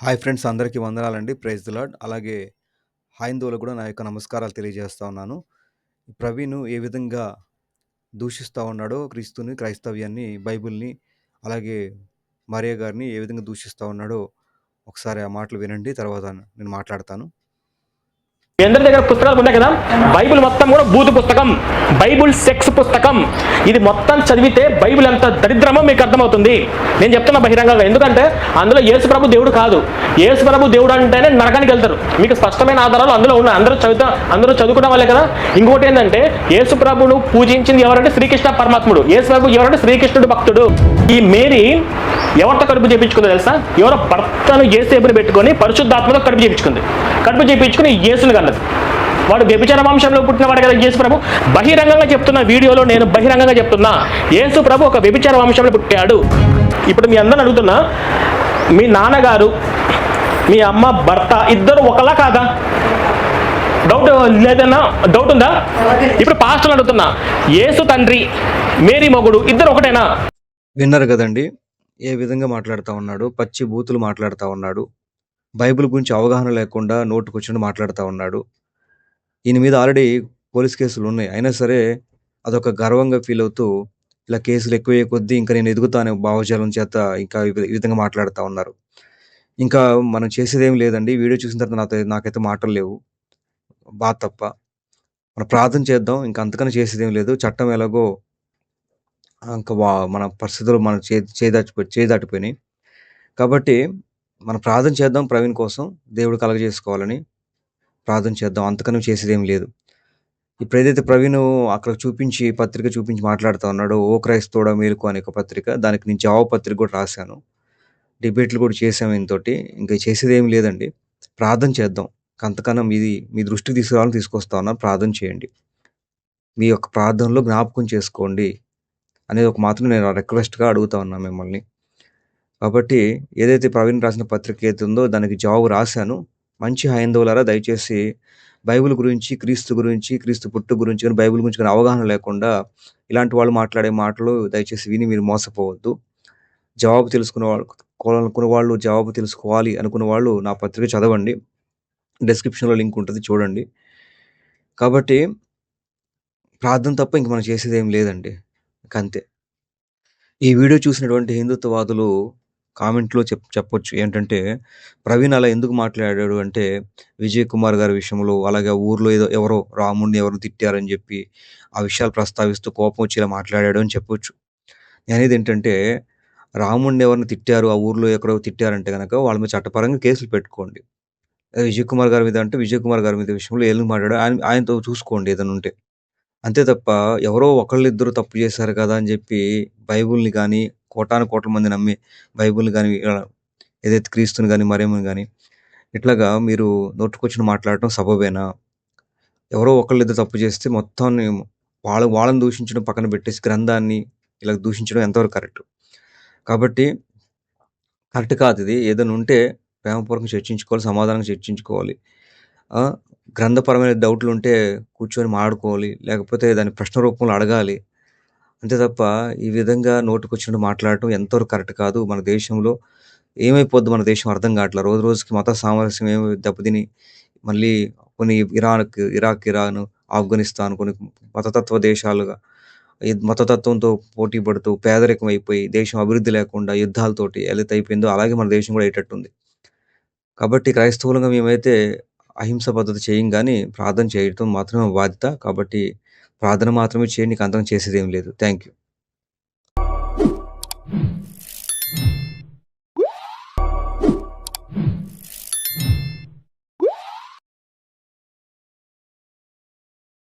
Hi friends అందరికీ వందనాలండి. Praise the lord. అలాగే హైందవులకు కూడా నా యొక్క నమస్కారాలు తెలియజేస్తా ఉన్నాను. ప్రవీణ్ ఏ విధంగా దూషిస్తూ ఉన్నాడో క్రీస్తుని క్రైస్తవ్యాన్ని బైబిల్ని అలాగే మరియ గారిని ఏ విధంగా దూషిస్తూ ఉన్నాడో ఒకసారి ఆ మాటలు వినండి తర్వాత నేను మాట్లాడతాను. మీ అందరి దగ్గర పుస్తకాలు ఉన్నాయి కదా? బైబిల్ మొత్తం కూడా బూతు పుస్తకం బైబిల్ సెక్స్ పుస్తకం. ఇది మొత్తం చదివితే బైబిల్ ఎంత దరిద్రమో మీకు అర్థమవుతుంది. నేను చెప్తున్నా బహిరంగంగా ఎందుకంటే అందులో యేసు ప్రభు దేవుడు కాదు. యేసు ప్రభు దేవుడు అంటేనే నరకానికి వెళ్తారు. మీకు స్పష్టమైన ఆధారాలు అందులో ఉన్నాయి. అందరూ చదువుతా అందరూ చదువుకున్న వాళ్ళే కదా? ఇంకోటి ఏంటంటే యేసు ప్రభును పూజించింది ఎవరంటే శ్రీకృష్ణ పరమాత్ముడు. యేసు ప్రభు ఎవరంటే శ్రీకృష్ణుడు భక్తుడు. ఈ మేరీ ఎవరితో కడుపు చేపించుకుందో తెలుసా? ఎవరో భర్తను ఏసేపుని పెట్టుకొని పరిశుద్ధాత్మతో కడుపు చేపించుకుంది. కడుపు చేపించుకుని యేసుని ఉన్నది వాడు వ్యభిచార వంశంలో పుట్టినవాడు కదా యేసు ప్రభు. బహిరంగంగా చెప్తున్న వీడియోలో నేను బహిరంగంగా చెప్తున్నా. యేసు ప్రభు ఒక వ్యభిచార వంశంలో పుట్టాడు. ఇప్పుడు మీ అందరిని అడుగుతున్నా. మీ నాన్నగారు మీ అమ్మ భర్త ఇద్దరు ఒకలా కాదా? డౌట్ లేదన్నా? డౌట్ ఉందా? ఇప్పుడు పాస్టర్ని అడుగుతున్నా. యేసు తండ్రి మేరీ మొగుడు ఇద్దరు ఒకటేనా? విన్నారు కదండి. ఏ విధంగా మాట్లాడుతూ ఉన్నాడు? పచ్చి బూతులు మాట్లాడుతూ ఉన్నాడు. బైబిల్ గురించి అవగాహన లేకుండా నోటుకొచ్చినట్టు మాట్లాడుతూ ఉన్నాడు. ఈయన మీద ఆల్రెడీ పోలీస్ కేసులు ఉన్నాయి. అయినా సరే అదొక గర్వంగా ఫీల్ అవుతూ ఇలా కేసులు ఎక్కువయ్యే కొద్దీ ఇంకా నేను ఎదుగుతానే భావజాలం చేత ఇంకా ఈ విధంగా మాట్లాడుతూ ఉన్నారు. ఇంకా మనం చేసేది ఏం లేదండి. వీడియో చూసిన తర్వాత నాతో నాకైతే మాటలు లేవు. బాధ తప్ప. మనం ప్రార్థన చేద్దాం. ఇంకా అంతకన్నా చేసేది ఏం లేదు. చట్టం ఎలాగో ఇంకా వా- మన పరిస్థితులు మనం చే చేదాచి చేదాటిపోయినాయి. కాబట్టి మనం ప్రార్థన చేద్దాం ప్రవీణ్ కోసం. దేవుడు కలగజేసుకోవాలని ప్రార్థన చేద్దాం. అంతకన్నా చేసేదేం లేదు. ఇప్పుడేదైతే ప్రవీణ్ అక్కడ చూపించి పత్రిక చూపించి మాట్లాడుతూ ఉన్నాడో ఓ క్రైస్తవుడ మేలుకు అనే ఒక పత్రిక దానికి నేను జవాబు పత్రిక కూడా రాశాను. డిబేట్లు కూడా చేసాము ఇంతోటి. ఇంకా చేసేదేం లేదండి. ప్రార్థన చేద్దాం. అంతకన్నా మీది మీ దృష్టికి తీసుకురావాలని తీసుకొస్తా ఉన్నాను ప్రార్థన చేయండి. మీ యొక్క ప్రార్థనలో జ్ఞాపకం చేసుకోండి అనేది ఒక మాత్రం నేను రిక్వెస్ట్గా అడుగుతా ఉన్నాను మిమ్మల్ని. కాబట్టి ఏదైతే ప్రవీణ్ రాసిన పత్రిక ఏది ఉందో దానికి జవాబు రాశాను. మంచి హైందవులారా దయచేసి బైబిల్ గురించి క్రీస్తు గురించి క్రీస్తు పుట్టు గురించి కానీ బైబిల్ గురించి కానీ అవగాహన లేకుండా ఇలాంటి వాళ్ళు మాట్లాడే మాటలు దయచేసి విని మీరు మోసపోవద్దు. జవాబు తెలుసుకునే వాళ్ళు అనుకున్న వాళ్ళు జవాబు తెలుసుకోవాలి అనుకున్న వాళ్ళు నా పత్రిక చదవండి. డిస్క్రిప్షన్లో లింక్ ఉంటుంది చూడండి. కాబట్టి ప్రార్థన తప్ప ఇంక మనం చేసేది ఏం లేదండి. ఇంక అంతే ఈ వీడియో చూసినటువంటి హిందుత్వవాదులు కామెంట్లో చెప్ చెప్పొచ్చు. ఏంటంటే ప్రవీణ్ అలా ఎందుకు మాట్లాడాడు అంటే విజయ్ కుమార్ గారి విషయంలో అలాగే ఊర్లో ఏదో ఎవరో రాముడిని ఎవరు తిట్టారని చెప్పి ఆ విషయాలు ప్రస్తావిస్తూ కోపం వచ్చి ఇలా మాట్లాడాడు అని చెప్పొచ్చు. నేను అనేది ఏంటంటే రాముడిని ఎవరిని తిట్టారు ఆ ఊర్లో ఎక్కడో తిట్టారంటే కనుక వాళ్ళ మీద చట్టపరంగా కేసులు పెట్టుకోండి. విజయ్ కుమార్ గారి మీద అంటే విజయ్ కుమార్ గారి మీద విషయంలో ఏళ్ళు మాట్లాడాడు ఆయన ఆయనతో చూసుకోండి ఏదైనా ఉంటే. అంతే తప్ప ఎవరో ఒకళ్ళిద్దరు తప్పు చేశారు కదా అని చెప్పి బైబుల్ని కానీ కోటాను కోట్ల మంది నమ్మి బైబుల్ కానీ ఏదైతే క్రీస్తుని కానీ మరేమని కానీ ఇట్లాగా మీరు నోటుకొచ్చిన మాట్లాడటం సబబేనా? ఎవరో ఒకళ్ళిద్దరు తప్పు చేస్తే మొత్తాన్ని వాళ్ళ వాళ్ళని దూషించడం పక్కన పెట్టేసి గ్రంథాన్ని ఇలా దూషించడం ఎంతవరకు కరెక్ట్? కాబట్టి కరెక్ట్ కాదు ఇది. ఏదైనా ఉంటే ప్రేమపూర్వకంగా చర్చించుకోవాలి సమాధానంగా చర్చించుకోవాలి. గ్రంథపరమైన డౌట్లు ఉంటే కూర్చొని మాట్లాడుకోవాలి. లేకపోతే దాని ప్రశ్న రూపంలో అడగాలి. అంతే తప్ప ఈ విధంగా నోటుకొచ్చినట్టు మాట్లాడటం ఎంతవరకు కరెక్ట్ కాదు. మన దేశంలో ఏమైపోద్ది? మన దేశం అర్థం కావట్లేదు రోజు రోజుకి మత సామరస్యం ఏమి దెబ్బతిని మళ్ళీ కొన్ని ఇరాక్ ఇరాక్ ఇరాన్ ఆఫ్ఘనిస్తాన్ కొన్ని మతతత్వ దేశాలుగా ఈ మతతత్వంతో పోటీ పడుతూ పేదరికం అయిపోయి దేశం అభివృద్ధి లేకుండా యుద్ధాలతోటి ఎలా అయిపోయిందో అలాగే మన దేశం కూడా అయ్యేటట్టుంది. కాబట్టి క్రైస్తవులుగా మేమైతే అహింస పద్ధతి చేయం కానీ ప్రార్థన చేయటం మాత్రమే బాధ్యత. కాబట్టి ప్రార్థన మాత్రమే చేయండి నీకు అంతం చేసేది ఏం లేదు. Thank you